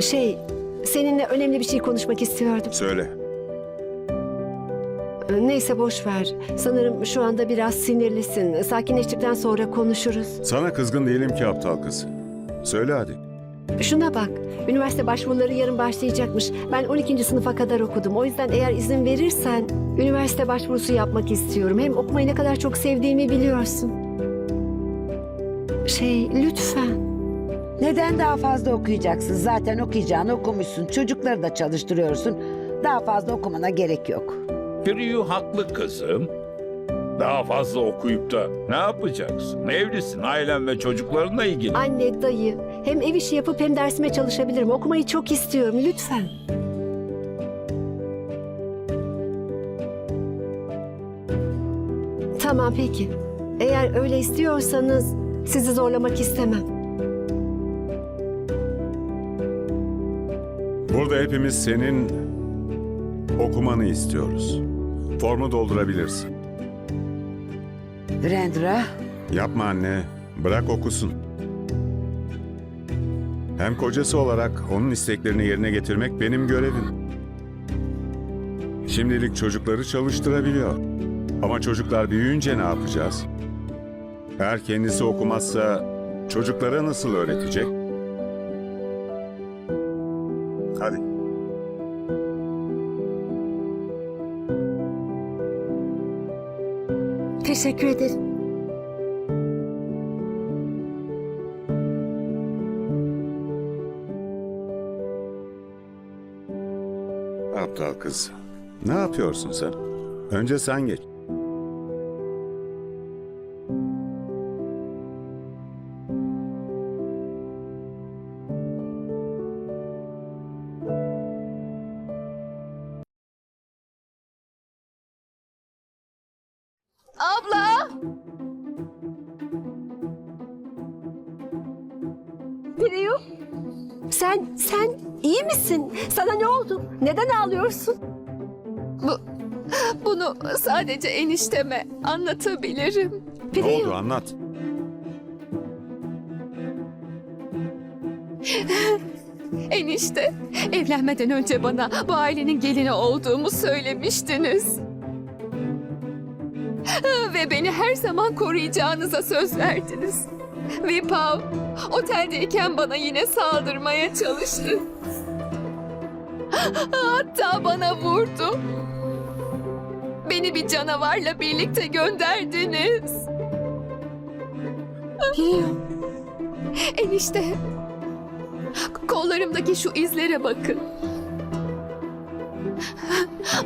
Şey, seninle önemli bir şey konuşmak istiyordum. Söyle. Neyse boş ver. Sanırım şu anda biraz sinirlisin. Sakinleştikten sonra konuşuruz. Sana kızgın değilim ki aptal kız. Söyle hadi. Şuna bak. Üniversite başvuruları yarın başlayacakmış. Ben 12. sınıfa kadar okudum. O yüzden eğer izin verirsen üniversite başvurusu yapmak istiyorum. Hem okumayı ne kadar çok sevdiğimi biliyorsun. Şey, lütfen. Neden daha fazla okuyacaksın? Zaten okuyacağını okumuşsun. Çocukları da çalıştırıyorsun. Daha fazla okumana gerek yok. Priyu haklı kızım. Daha fazla okuyup da ne yapacaksın? Evlisin, ailen ve çocuklarınla ilgili. Anne, dayı. Hem ev işi yapıp hem dersime çalışabilirim. Okumayı çok istiyorum. Lütfen. Tamam peki. Eğer öyle istiyorsanız sizi zorlamak istemem. Burada hepimiz senin okumanı istiyoruz. Formu doldurabilirsin. Virendra, Yapma anne. Bırak okusun. Hem kocası olarak onun isteklerini yerine getirmek benim görevim. Şimdilik çocukları çalıştırabiliyor. Ama çocuklar büyüyünce ne yapacağız? Eğer kendisi okumazsa çocuklara nasıl öğretecek? Teşekkür ederim. Aptal kız. Ne yapıyorsun sen? Önce sen geç. Sen, sen iyi misin? Sana ne oldu? Neden ağlıyorsun? Bu, bunu sadece enişteme anlatabilirim. Ne oldu anlat. Enişte, evlenmeden önce bana bu ailenin gelini olduğumu söylemiştiniz. Ve beni her zaman koruyacağınıza söz verdiniz. Vipav, oteldeyken bana yine saldırmaya çalıştı. Hatta bana vurdu. Beni bir canavarla birlikte gönderdiniz. Priyu. Enişte. Kollarımdaki şu izlere bakın.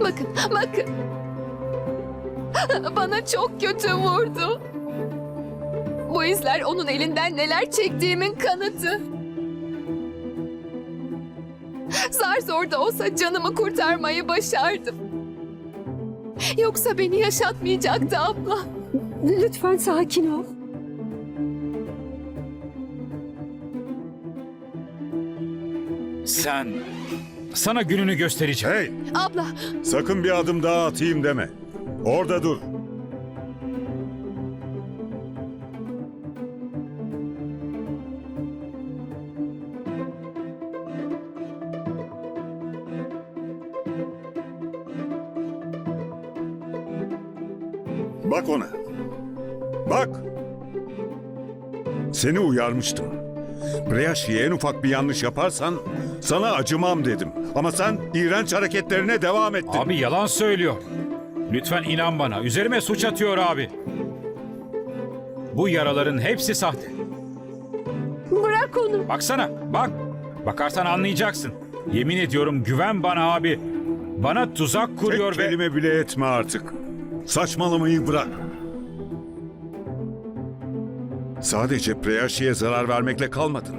Bakın, bakın. Bana çok kötü vurdu. Bu izler onun elinden neler çektiğimin kanıtı. Zar zor da olsa canımı kurtarmayı başardım. Yoksa beni yaşatmayacaktı abla. Lütfen sakin ol. Sen... Sana gününü göstereceğim. Hey! Abla, Sakın bir adım daha atayım deme. Orada dur. Seni uyarmıştım. Preyaşi'ye en ufak bir yanlış yaparsan sana acımam dedim. Ama sen iğrenç hareketlerine devam ettin. Abi yalan söylüyor. Lütfen inan bana. Üzerime suç atıyor abi. Bu yaraların hepsi sahte. Bırak onu. Baksana, bak. Bakarsan anlayacaksın. Yemin ediyorum güven bana abi. Bana tuzak kuruyor Tek ve... kelime bile etme artık. Saçmalamayı bırak. Sadece Preyaşi'ye zarar vermekle kalmadın.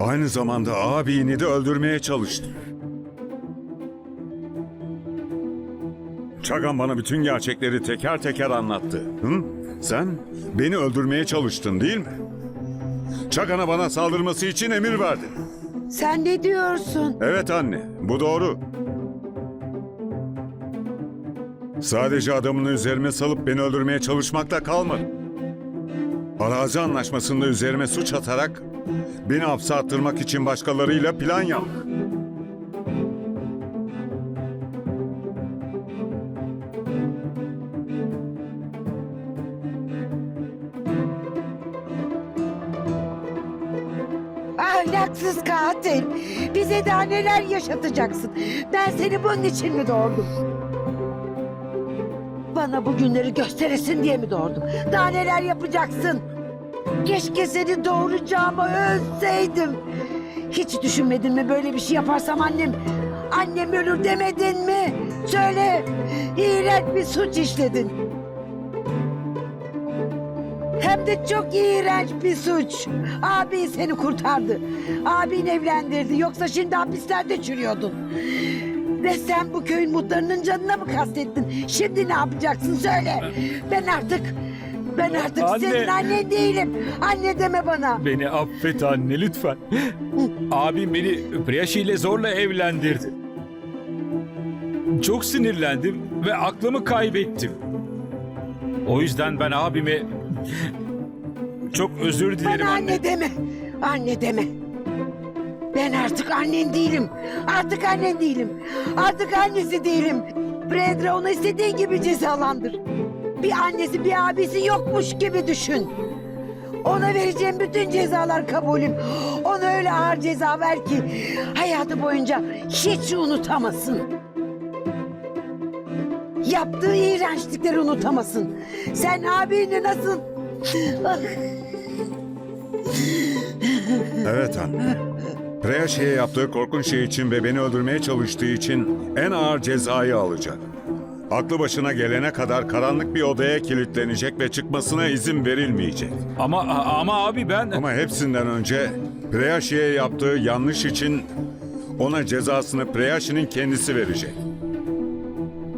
Aynı zamanda abini de öldürmeye çalıştın. Çagan bana bütün gerçekleri teker teker anlattı. Hı? Sen beni öldürmeye çalıştın değil mi? Çagan'a bana saldırması için emir verdin. sen ne diyorsun? Evet anne, bu doğru. Sadece adamını üzerime salıp beni öldürmeye çalışmakla kalmadı. Arazi anlaşmasında üzerime suç atarak Beni hapse attırmak için başkalarıyla plan yap. Ahlaksız katil. Bize daha neler yaşatacaksın? Ben seni bunun için mi doğurdum? Bana bu günleri gösteresin diye mi doğurdum? Daha neler yapacaksın? Keşke seni doğuracağımı ölseydim. Hiç düşünmedin mi böyle bir şey yaparsam annem... Annem ölür demedin mi? Söyle. İğrenç bir suç işledin. Hem de çok iğrenç bir suç. Abin seni kurtardı. Abin evlendirdi. Yoksa şimdi hapislerde çürüyordun. Ve sen bu köyün muhtarının canına mı kastettin? Şimdi ne yapacaksın söyle. Ben artık... Ben artık Anne. senin annen değilim. Anne deme bana. Beni affet anne lütfen. Abim beni Priyaşi ile zorla evlendirdi. Çok sinirlendim ve aklımı kaybettim. O yüzden ben abime çok özür dilerim Bana anne. anne deme. Anne deme. Ben artık annen değilim. Artık annen değilim. Artık annesi değilim. Bredra onu istediğin gibi cezalandır. Bir annesi bir abisi yokmuş gibi düşün. Ona vereceğim bütün cezalar kabulüm. Ona öyle ağır ceza ver ki hayatı boyunca hiç unutamasın. Yaptığı iğrençlikleri unutamasın. Sen abini nasıl... Evet anne. Preyashi'ye yaptığı korkunç şey için ve beni öldürmeye çalıştığı için en ağır cezayı alacak. Aklı başına gelene kadar karanlık bir odaya kilitlenecek ve çıkmasına izin verilmeyecek. Ama ama abi ben Ama hepsinden önce Preyashi'ye yaptığı yanlış için ona cezasını Preyashi'nin kendisi verecek.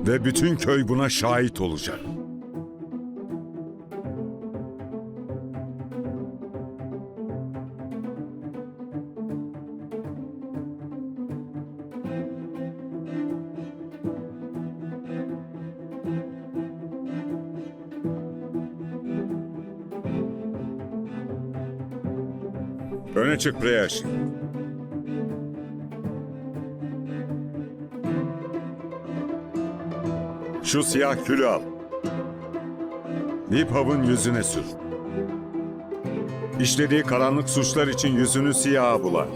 Ve bütün köy buna şahit olacak. Öne çık Preyashi. Şu siyah külü al. Vipav'ın yüzüne sür. İşlediği karanlık suçlar için yüzünü siyaha bular.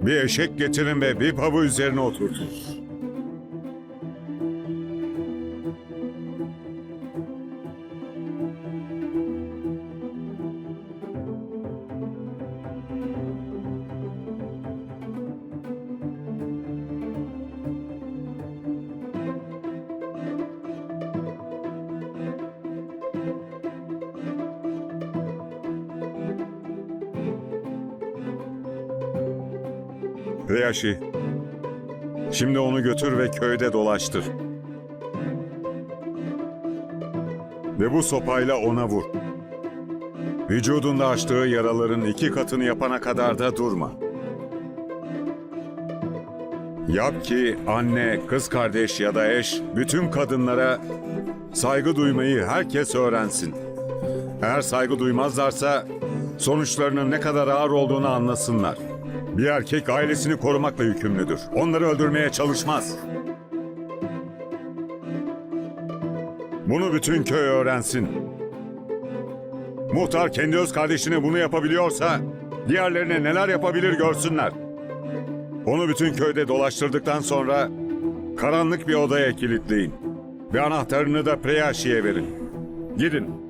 Bir eşek getirin ve Vipav'ı üzerine oturtun. Reyashi, şimdi onu götür ve köyde dolaştır. Ve bu sopayla ona vur. Vücudunda açtığı yaraların iki katını yapana kadar da durma. Yap ki anne, kız kardeş ya da eş bütün kadınlara saygı duymayı herkes öğrensin. Eğer saygı duymazlarsa sonuçlarının ne kadar ağır olduğunu anlasınlar. Bir erkek ailesini korumakla yükümlüdür. Onları öldürmeye çalışmaz. Bunu bütün köy öğrensin. Muhtar kendi öz kardeşine bunu yapabiliyorsa diğerlerine neler yapabilir görsünler. Onu bütün köyde dolaştırdıktan sonra karanlık bir odaya kilitleyin. Ve anahtarını da Preyashi'ye verin. Gidin.